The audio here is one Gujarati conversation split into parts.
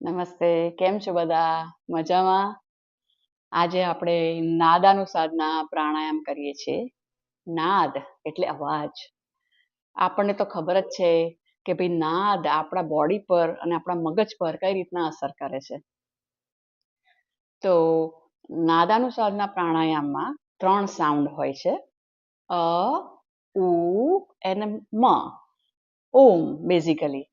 નમસ્તે, કેમ છો બધા? મજામાં? આજે આપણે નાદાનુસાદના પ્રાણાયામ કરીએ છીએ. નાદ એટલે અવાજ. આપણને તો ખબર જ છે કે ભાઈ નાદ આપણા બોડી પર અને આપણા મગજ પર કઈ રીતના અસર કરે છે. તો નાદાનુસાદના પ્રાણાયામમાં ત્રણ સાઉન્ડ હોય છે. અ, ઉ અને મ. ઓમ બેઝિકલી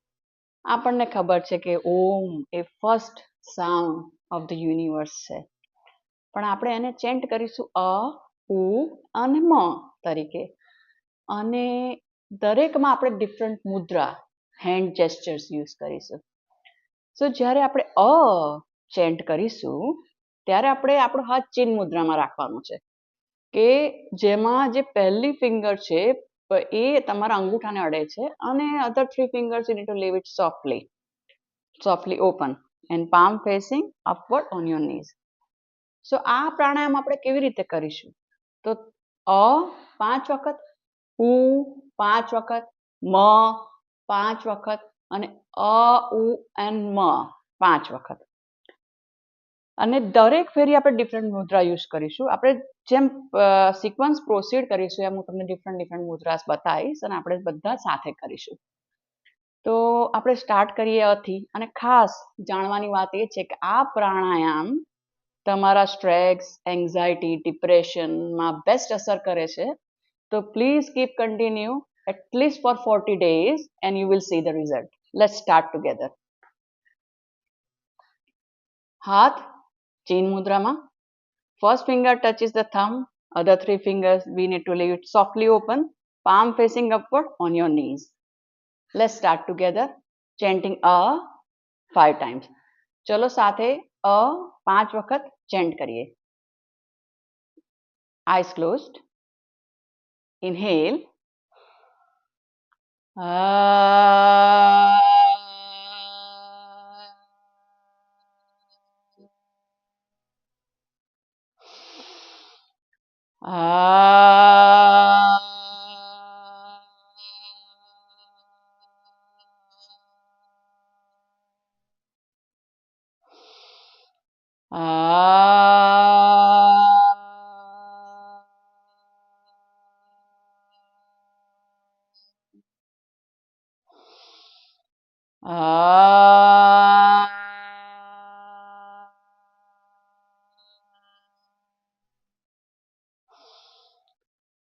આપણને ખબર છે કે ઓમ એ first sound of the universe છે. પણ આપણે એને ચેન્ટ કરીશું અ, ઉ અને મ તરીકે. અને દરેકમાં આપણે different mudra hand gestures use કરીશું. સો જ્યારે આપણે અ ચેન્ટ કરીશું, ત્યારે આપણે આપણો હાથ ચીન મુદ્રામાં રાખવાનો છે કે જેમાં જે પહેલી ફિંગર છે એ તમારા અંગૂઠાને અડે છે અને other three fingers to leave it softly softly open and palm facing upward on your knees so આ પ્રાણાયામ આપણે કેવી રીતે કરીશું? તો અ પાંચ વખત, ઉ પાંચ વખત, મ પાંચ વખત અને અ, ઉ એન્ડ મ પાંચ વખત. અને દરેક ફેરી આપણે ડિફરન્ટ મુદ્રા યુઝ કરીશું. આપણે જેમ સિક્વન્સ પ્રોસીડ કરીશું, એમ હું તમને ડિફરન્ટ ડિફરન્ટ મુદ્રાસ બતાવીશ અને આપણે બધા સાથે કરીશું. તો આપણે સ્ટાર્ટ કરીએ અથી અને ખાસ જાણવાની વાત એ છે કે આ પ્રાણાયામ તમારા સ્ટ્રેસ એન્ઝાયટી ડિપ્રેશનમાં બેસ્ટ અસર કરે છે. તો please keep continue at least for forty days and you will see the result let start together હાથ, ચીન મુદ્રામાં. First finger touches the thumb, other three fingers we need to leave it softly open, palm facing upward on your knees. Let's start together chanting A five times. चलो साथे a पांच वखत chant करिए Eyes closed. Inhale. à... Ah. Uh...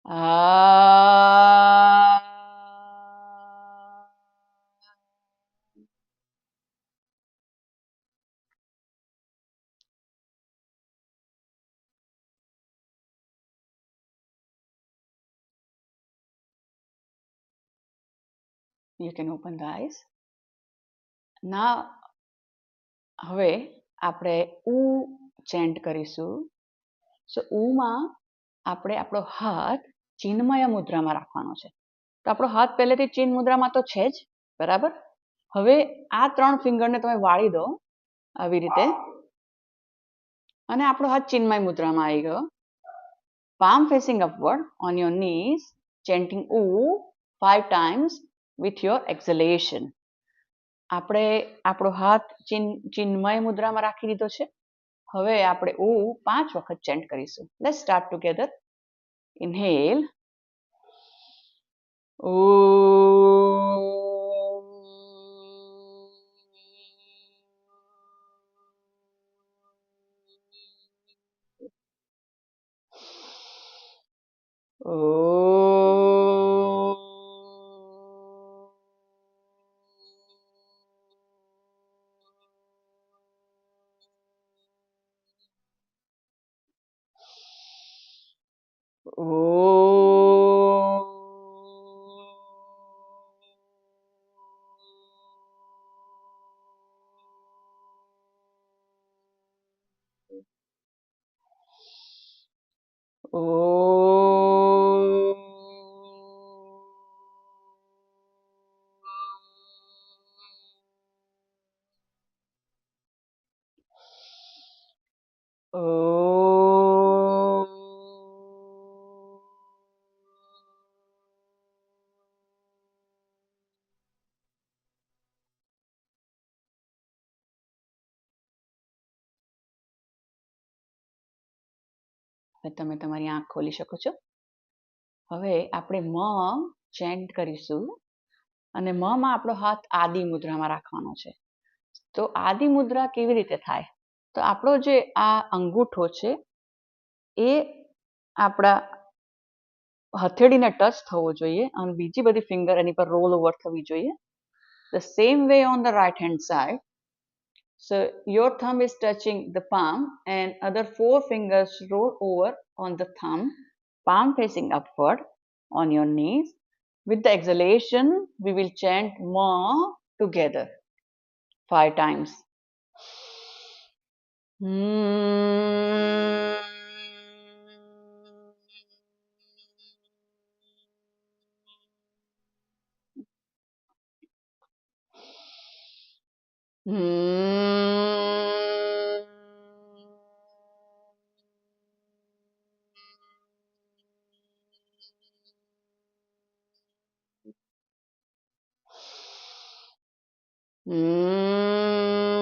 inhale you can open the eyes now હવે આપણે ઉ ચેન્ટ કરીશું સો ઉમાં આપણે આપણો હાથ ચિન્મય મુદ્રામાં રાખવાનો છે? તો આપણો હાથ પહેલેથી ચીન મુદ્રામાં તો છે જ, બરાબર? હવે આ ત્રણ ફિંગરને તમે વાળી દો આવી રીતે. અને આપણો હાથ ચિન્મય મુદ્રામાં આવી ગયો. Palm facing upward on your knees, chanting ઉ five times with your exhalation. આપણે આપણો હાથ ચિન, ચિન્મય મુદ્રામાં રાખી દીધો છે. હવે આપણે ઉ પાંચ વખત ચેન્ટ કરીશું. Let start together Inhale. Oh. Oh. હવે તમે તમારી આંખ ખોલી શકો છો. હવે આપણે મ ચેન્ટ કરીશું અને મ માં આપણો હાથ આદિ મુદ્રામાં રાખવાનો છે. તો આદિ મુદ્રા કેવી રીતે થાય? તો આપણો જે આ અંગૂઠો છે, એ આપણા હથેળીને ટચ થવો જોઈએ અને બીજી બધી ફિંગર એની પર રોલ ઓવર થવી જોઈએ. The same way on the right hand side so your thumb is touching the palm and other four fingers roll over on the thumb palm facing upward on your knees. With the exhalation we will chant ma together five times hmm. Hmm. Mmm.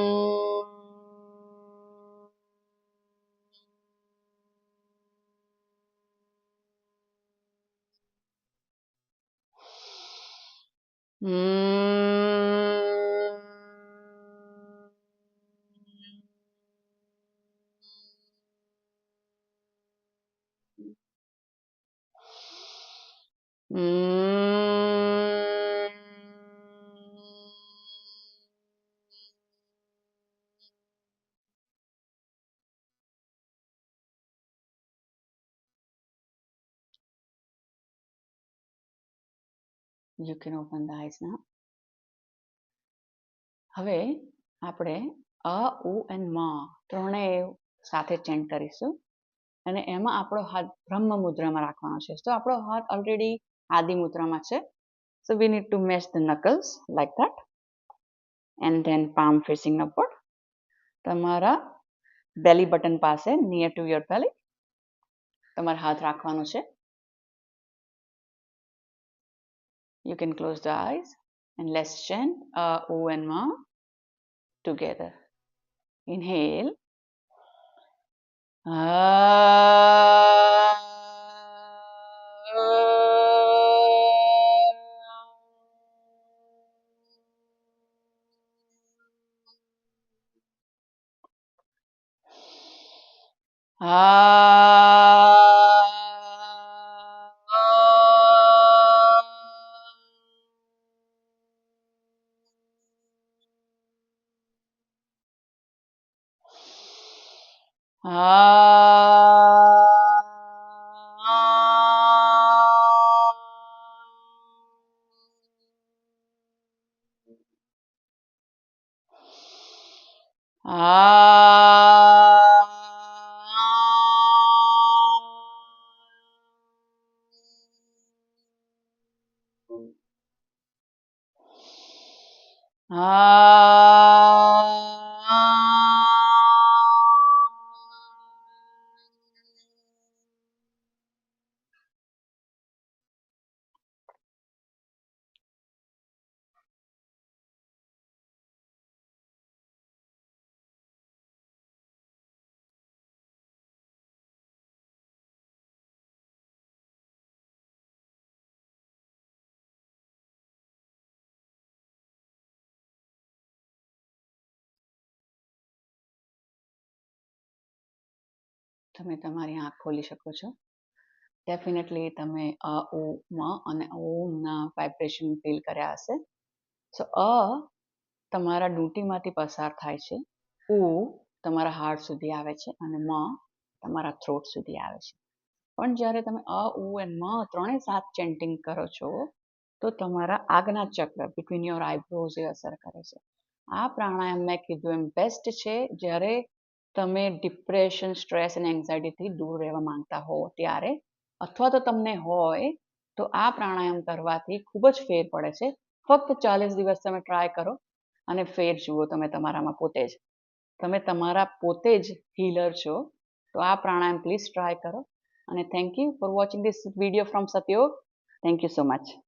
Mm. mm. You can open the eyes ના હવે આપણે અ, ઉ અને મ ત્રણેય સાથે ચેન્ટ કરીશું. અને એમાં આપણો હાથ બ્રહ્મ મુદ્રામાં રાખવાનો છે. તો આપણો હાથ ઓલરેડી આદિ મુદ્રામાં છે. So we need to mesh the knuckles like that. And then palm facing upward. તમારા બેલી બટન પાસે નિયર ટુ યોર બેલી તમારે હાથ રાખવાનો છે. You can close the eyes and let's chant "O" and Ma together. Inhale. 아. તમે તમારી આંખ ખોલી શકો છો. ડેફિનેટલી તમે અ, ઉ, મ અને ઓમના વાઇબ્રેશન ફીલ કર્યા હશે. સો અ તમારા ડૂંટીમાંથી પસાર થાય છે. ઉ તમારા હાર્ટ સુધી આવે છે અને મ તમારા થ્રોટ સુધી આવે છે. પણ જ્યારે તમે અ, ઉ એન્ડ મ ત્રણેય સાત ચેન્ટિંગ કરો છો, તો તમારા આગના ચક્ર બિટવીન યોર આઈબ્રોઝ એ અસર કરે છે. આ પ્રાણાયામ મેં કીધું એમ બેસ્ટ છે જ્યારે તમે ડિપ્રેશન સ્ટ્રેસ અને એન્ઝાયટીથી દૂર રહેવા માંગતા હો ત્યારે, અથવા તો તમને હોય, તો આ પ્રાણાયામ કરવાથી ખૂબ જ ફેર પડે છે. ફક્ત ચાલીસ દિવસ તમે ટ્રાય કરો અને ફેર જુઓ તમે તમારામાં પોતે જ. તમે તમારા પોતે જ હીલર છો, તો આ પ્રાણાયામ પ્લીઝ ટ્રાય કરો. અને thank you for watching this video from Satyog thank you so much